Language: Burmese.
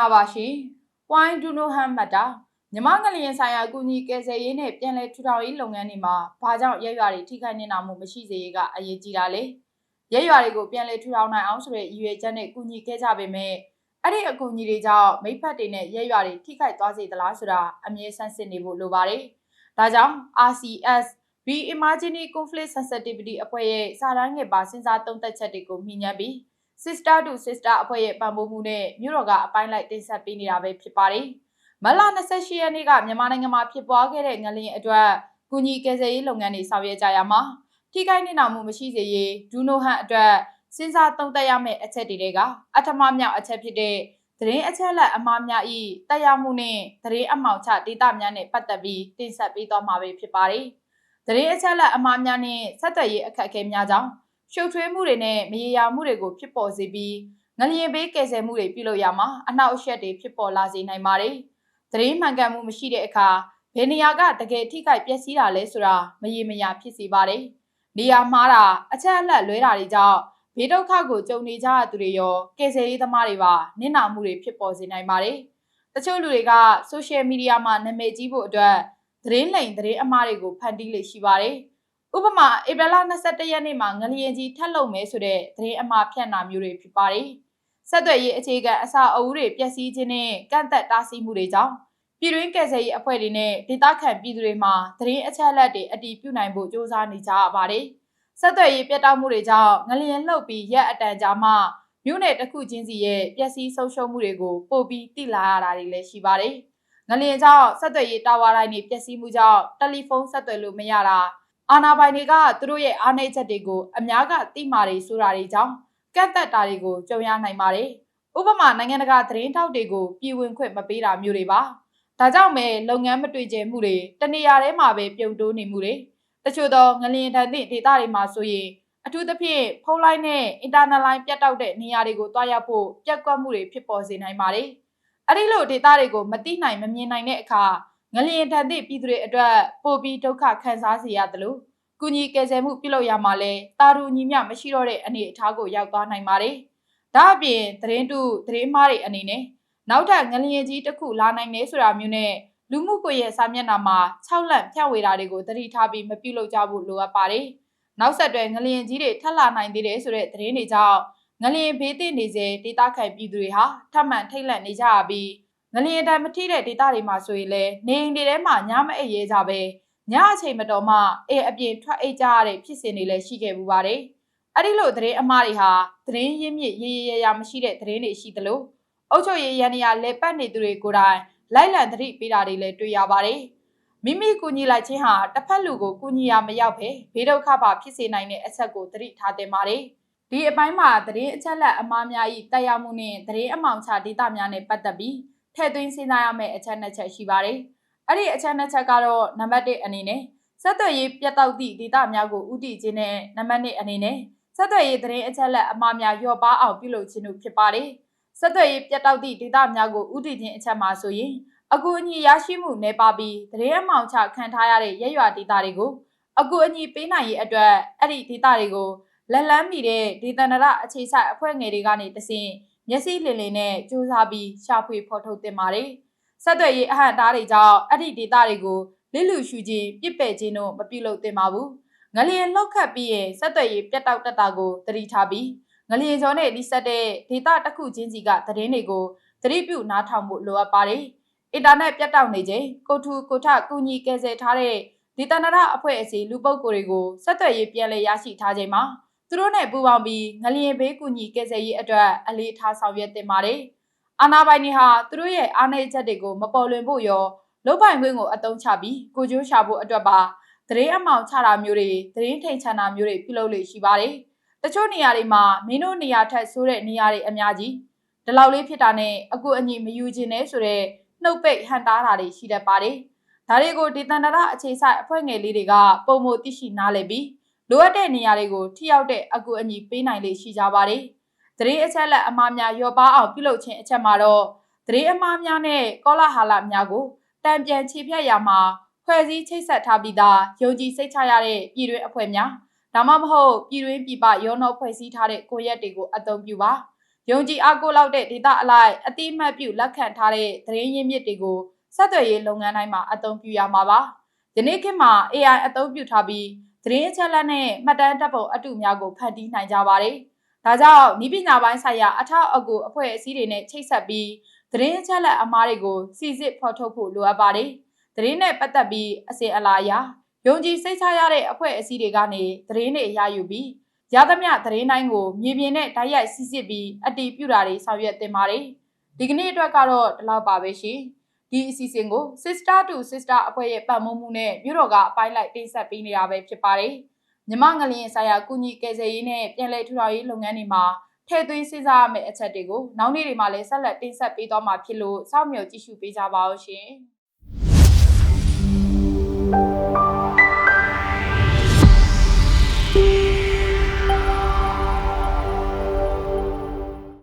္ဂလာပါရှင်။ Wine Do No Harm မှတ်တာမြမငလျင်ဆိုင်ရာအကူအညီကယ်ဆယ်ရေးနဲ့ပြန်လည်ထူထောင်ရေးလုပ်ငန်းတွေမှာဘာကြောင့်ရက်ရွာတွေထိခိုက်နေတာမှုမရှိစေရေးကအရေးကြီးတာလေ။ရက်ရွာတွေကိုပြန်လည်ထူထောင်နိုင်အောင်ဆိုတဲ့ရည်ရွယ်ချက်နဲ့ကူညီခဲ့ကြပေမဲ့အဲ့ဒီအကူအညီတွေကြောင့်မိဖက်တွေနဲ့ရက်ရွာတွေထိခိုက်သွားစေသလားဆိုတာအမြဲဆန်းစစ်နေဖို့လိုပါတယ်။ဒါကြောင့် RCS Be Emergency Conflict Sensitivity အဖွဲ့ရဲ့စာတမ်းငယ်ပါစဉ်းစားသုံးသပ်ချက်တွေကိုမြင်ညံ့ပြီး Sister to Sister အဖွဲ့ရဲ့ပံ့ပိုးမှုနဲ့မြို့တော်ကအပိုင်းလိုက်တင်ဆက်ပေးနေတာပဲဖြစ်ပါတယ်။မလ28ရက်နေ့ကမြန်မာနိုင်ငံမှာဖြစ်ပွားခဲ့တဲ့ငလျင်အတွက်ကုညီကယ်ဆယ်ရေးလုပ်ငန်းတွေဆောင်ရွက်ကြရမှာထိခိုက်နေနာမှုမရှိစေရေးဒူနိုဟန်အတွက်စဉ်းစားသုံးသပ်ရမယ့်အချက်တွေကအထမမြောက်အချက်ဖြစ်တဲ့သတင်းအချက်လက်အမှားများဤတက်ရောက်မှုနဲ့သတင်းအမှောင်ချဒေတာများနဲ့ပတ်သက်ပြီးတင်ဆက်ပေးသွားမှာပဲဖြစ်ပါတယ်။သတင်းအချက်လက်အမှားများနဲ့ဆက်သွယ်ရေးအခက်အခဲများကြောင့် ရှုပ်ထွေးမှုတွေနဲ့မရေရာမှုတွေကိုဖြစ်ပေါ်စေပြီးငလျင်ဘေးကယ်ဆယ်မှုတွေပြုလုပ်ရမှာအနောက်အရှက်တွေဖြစ်ပေါ်လာစေနိုင်ပါတယ်။သတင်းမှန်ကန်မှုမရှိတဲ့အခါဘယ်နေရာကတကယ်ထိခိုက်ပျက်စီးတာလဲဆိုတာမရေမရာဖြစ်စေပါတယ်။နေရာမှားတာအချက်အလက်လွဲတာတွေကြောင့်ဘေးဒုက္ခကိုကြုံနေကြရသူတွေရောကယ်ဆယ်ရေးသမားတွေပါနစ်နာမှုတွေဖြစ်ပေါ်စေနိုင်ပါတယ်။တချို့လူတွေကဆိုရှယ်မီဒီယာမှာနာမည်ကြီးဖို့အတွက်သတင်းလိမ်သတင်းအမှားတွေကိုဖန်တီးလေရှိပါတယ်။ ဥပမာဧပြီလ22ရက်နေ့မှာငလျင်ကြီးထပ်လုံမဲဆိုတဲ့သတင်းအမှားဖြန့်တာမျိုးတွေဖြစ်ပါတယ်။ဆက်သွယ်ရေးအခြေခံအဆောက်အဦတွေပျက်စီးခြင်းနဲ့ကန့်သက်တားဆီးမှုတွေကြောင့်ပြည်တွင်းကယ်ဆယ်ရေးအဖွဲ့တွေနဲ့ဒေသခံပြည်သူတွေမှာသတင်းအချက်အလက်တွေအတည်ပြုနိုင်ဖို့စ조사နေကြရပါတယ်။ဆက်သွယ်ရေးပြတ်တောက်မှုတွေကြောင့်ငလျင်လှုပ်ပြီးရက်အတန်ကြာမှမြို့နယ်တစ်ခုချင်းစီရဲ့ပျက်စီးဆုံးရှုံးမှုတွေကိုပို့ပြီးသိလာရတာတွေလည်းရှိပါတယ်။ငလျင်ကြောင့်ဆက်သွယ်ရေးတာဝါတိုင်းတွေပျက်စီးမှုကြောင့်တယ်လီဖုန်းဆက်သွယ်လို့မရတာ အာဏာပိုင်တွေကသူတို့ရဲ့အားနည်းချက်တွေကိုအများကသိမာတွေဆိုတာတွေကြောင့်ကန့်သက်တာတွေကိုကြုံရနိုင်ပါတယ်။ဥပမာနိုင်ငံတကာသတင်းထောက်တွေကိုပြည်ဝင်ခွင့်မပေးတာမျိုးတွေပါ။ဒါကြောင့်ပဲလုပ်ငန်းမတွေ့ကျမှုတွေတနေရာထဲမှာပဲပြုံတိုးနေမှုတွေတချို့သောငလျင်တန်သည့်ဒေသတွေမှာဆိုရင်အထူးသဖြင့်ဖုန်းလိုင်းနဲ့အင်တာနက်လိုင်းပြတ်တောက်တဲ့နေရာတွေကိုတွားရောက်ဖို့ပြက်ကွက်မှုတွေဖြစ်ပေါ်စေနိုင်ပါတယ်။အဲဒီလိုဒေသတွေကိုမသိနိုင်မမြင်နိုင်တဲ့အခါငလျင်ထန်သည့်ပြည်သူတွေအတွက်ပိုပြီးဒုက္ခခံစားစေရတယ်လို့ ကုညီကယ်ဆယ်မှုပြုလုပ်ရမှာလဲတာရူညီမျှမရှိတော့တဲ့အနေအထားကိုရောက်သွားနိုင်ပါတယ်။ဒါအပြင်သတင်းတုသတင်းမှားတွေအနေနဲ့နောက်ထပ်ငလျင်ကြီးတစ်ခုလာနိုင်တယ်ဆိုတာမျိုးနဲ့လူမှုကွန်ရက်စာမျက်နှာမှာ၆လက်ဖြန့်ဝေတာတွေကိုသတိထားပြီးမပြုလုပ်ကြဖို့လိုအပ်ပါတယ်။နောက်ဆက်တွဲငလျင်ကြီးတွေထပ်လာနိုင်သေးတယ်ဆိုတဲ့သတင်းတွေကြောင့်ငလျင်ဘေးသင့်နေစေဒေတာခိုင်ပြည်သူတွေဟာထပ်မံထိတ်လန့်နေကြရပြီးငလျင်တံမထိတဲ့ဒေတာတွေမှာဆိုရင်လည်းနေအိမ်တွေထဲမှာညမအိပ်ရဲကြပဲ ညအချိန်မတော်မှအေးအပြင်ထွက်အိတ်ကြရတဲ့ဖြစ်စဉ်တွေလည်းရှိခဲ့ပူပါတယ်။အဲ့ဒီလိုသတင်းအမှားတွေဟာသတင်းရင်းမြစ်ရေးရရမရှိတဲ့သတင်းတွေရှိသလိုအုပ်ချုပ်ရေးရန်ရာလက်ပတ်နေသူတွေကိုယ်တိုင်လိုက်လံသတိပေးတာတွေလည်းတွေ့ရပါတယ်။မိမိကူညီလိုက်ခြင်းဟာတစ်ဖက်လူကိုကူညီရမရောက်ပဲဘေးဒုက္ခပါဖြစ်စေနိုင်တဲ့အချက်ကိုသတိထားသင့်ပါတယ်။ဒီအပိုင်းမှာသတင်းအချက်လက်အမှားများဤတက်ရောက်မှုနဲ့သတင်းအမှောင်ချဒေတာများနဲ့ပတ်သက်ပြီးထည့်သွင်းစဉ်းစားရမယ့်အချက်နှစ်ချက်ရှိပါတယ်။ အဲ့ဒီအချက်နှစ်ချက်ကတော့နံပါတ်1အနေနဲ့ဆက်သွယ်ရေးပြတ်တောက်သည့်ဒေတာများကိုဥတည်ခြင်းနဲ့နံပါတ်2အနေနဲ့ဆက်သွယ်ရေးသတင်းအချက်လက်အမှားများလျော့ပါအောင်ပြုလုပ်ခြင်းတို့ဖြစ်ပါတယ်ဆက်သွယ်ရေးပြတ်တောက်သည့်ဒေတာများကိုဥတည်ခြင်းအချက်မှာဆိုရင်အကူအညီရရှိမှုနေပါပြီးသတင်းအမှောင်ချခံထားရတဲ့ရက်ရွာဒေတာတွေကိုအကူအညီပေးနိုင်ရေးအတွက်အဲ့ဒီဒေတာတွေကိုလက်လန်းမီတဲ့ဒေသနာရအခြေဆိုင်အဖွဲ့ငယ်တွေကနေတဆင့်မျက်စိလင်လင်နဲ့စူးစမ်းပြီးရှာဖွေဖော်ထုတ်တင်ပါတယ်။ ဆက်သွယ်ရေးအဟန့်တားတွေကြောင့်အဲ့ဒီဒေတာတွေကိုလစ်လူရှူခြင်းပြစ်ပယ်ခြင်းတို့မပြုလုပ်သင့်ပါဘူးငလျင်လောက်ခတ်ပြီးရင်ဆက်သွယ်ရေးပြတ်တောက်တတ်တာကိုသတိထားပြီးငလျင်ကျော်နဲ့လိဆက်တဲ့ဒေတာတစ်ခုချင်းစီကသတင်းတွေကိုသတိပြုနားထောင်ဖို့လိုအပ်ပါတယ်အင်တာနက်ပြတ်တောက်နေချိန်ကိုထူကိုထကူညီကယ်ဆယ်ထားတဲ့ဒေတာနာရအဖွဲ့အစည်းလူပုဂ္ဂိုလ်တွေကိုဆက်သွယ်ရေးပြန်လည်ရရှိထားချိန်မှာသူတို့နဲ့ပူးပေါင်းပြီးငလျင်ဘေးကူညီကယ်ဆယ်ရေးအတွက်အလေးထားဆောင်ရွက်တင်ပါတယ်။ အာဏာပိုင်တွေဟာသူတို့ရဲ့အားနည်းချက်တွေကိုမပေါ်လွင်ဖို့ရောလုပိုင်ခွင့်ကိုအသုံးချပြီးကိုကျိုးရှာဖို့အတွက်ပါသတင်းအမှောင်ချတာမျိုးတွေသတင်းထိန်ချန်တာမျိုးတွေပြုလုပ်လေရှိပါတယ်။တချို့နေရာတွေမှာမင်းတို့နေရာထက်ဆိုးတဲ့နေရာတွေအများကြီးဒီလောက်လေးဖြစ်တာနဲ့အကူအညီမယူခြင်းနဲ့ဆိုတဲ့နှုတ်ပိတ်ဟန်တားတာတွေရှိတတ်ပါတယ်။ဒါတွေကိုဒေသန္တရအခြေဆိုင်အဖွဲ့ငယ်လေးတွေကပုံမသိရှိနားလည်ပြီးလိုအပ်တဲ့နေရာတွေကိုထိရောက်တဲ့အကူအညီပေးနိုင်လေရှိကြပါတယ်။ သတင်းအချက်လက်အမှားများရောပါအောင်ပြုလုပ်ခြင်းအချက်မှာတော့သတင်းအမှားများနဲ့ကောလာဟာလများကိုတံပြန်ခြေဖြတ်ရမှာဖွဲ့စည်းချိတ်ဆက်ထားပြီးသားယုံကြည်စိတ်ချရတဲ့ပြည်တွင်းအဖွဲ့များဒါမှမဟုတ်ပြည်တွင်းပြည်ပရောနှောဖွဲ့စည်းထားတဲ့ကိုရက်တွေကိုအသုံးပြုပါယုံကြည်အားကိုးလောက်တဲ့ဒေတာအလိုက်အတိအမှတ်ပြုလက်ခံထားတဲ့သတင်းရင်းမြစ်တွေကိုဆက်သွယ်ရေးလုပ်ငန်းတိုင်းမှာအသုံးပြုရမှာပါ။ဒီနေ့ခေတ်မှာ AI အသုံးပြုထားပြီးသတင်းအချက်အလက်နဲ့မှတ်တမ်းတပ်ပုံအတုများကိုဖန်တီးနိုင်ကြပါတယ်။ ဒါကြောင့်ဤပညာပိုင်းဆိုင်ရာအထောက်အကူအဖွဲ့အစည်းတွေနဲ့ချိတ်ဆက်ပြီးသတင်းအချက်အလက်အမှားတွေကိုစီစစ်ဖော်ထုတ်ဖို့လိုအပ်ပါတယ်။သတင်းနဲ့ပတ်သက်ပြီးအစီအလာအရယုံကြည်စိတ်ချရတဲ့အဖွဲ့အစည်းတွေကနေသတင်းတွေရယူပြီးရသမျှသတင်းတိုင်းကိုမြေပြင်နဲ့တိုက်ရိုက်စစ်စစ်ပြီးအတည်ပြုတာတွေဆောင်ရွက်တင်ပါတယ်။ဒီကနေ့အတွက်ကတော့ဒီလောက်ပါပဲရှင်။ဒီအစီအစဉ်ကို Sister to Sister အဖွဲ့ရဲ့ပတ်မုံမှုနဲ့မြို့တော်ကအပိုင်းလိုက်တင်ဆက်ပေးနေတာပဲဖြစ်ပါတယ်။ မြမငလျင်ဆိုင်ရာကုညီကယ်ဆယ်ရေးနဲ့ပြည်လဲထူထောင်ရေးလုပ်ငန်းတွေမှာထည့်သွင်းစဉ်းစားရမယ့်အချက်တွေကိုနောက်နေ့တွေမှာလည်းဆက်လက်တင်ဆက်ပေးသွားမှာဖြစ်လို့စောင့်မျှော်ကြည့်ရှုပေးကြပါဦးရှင်။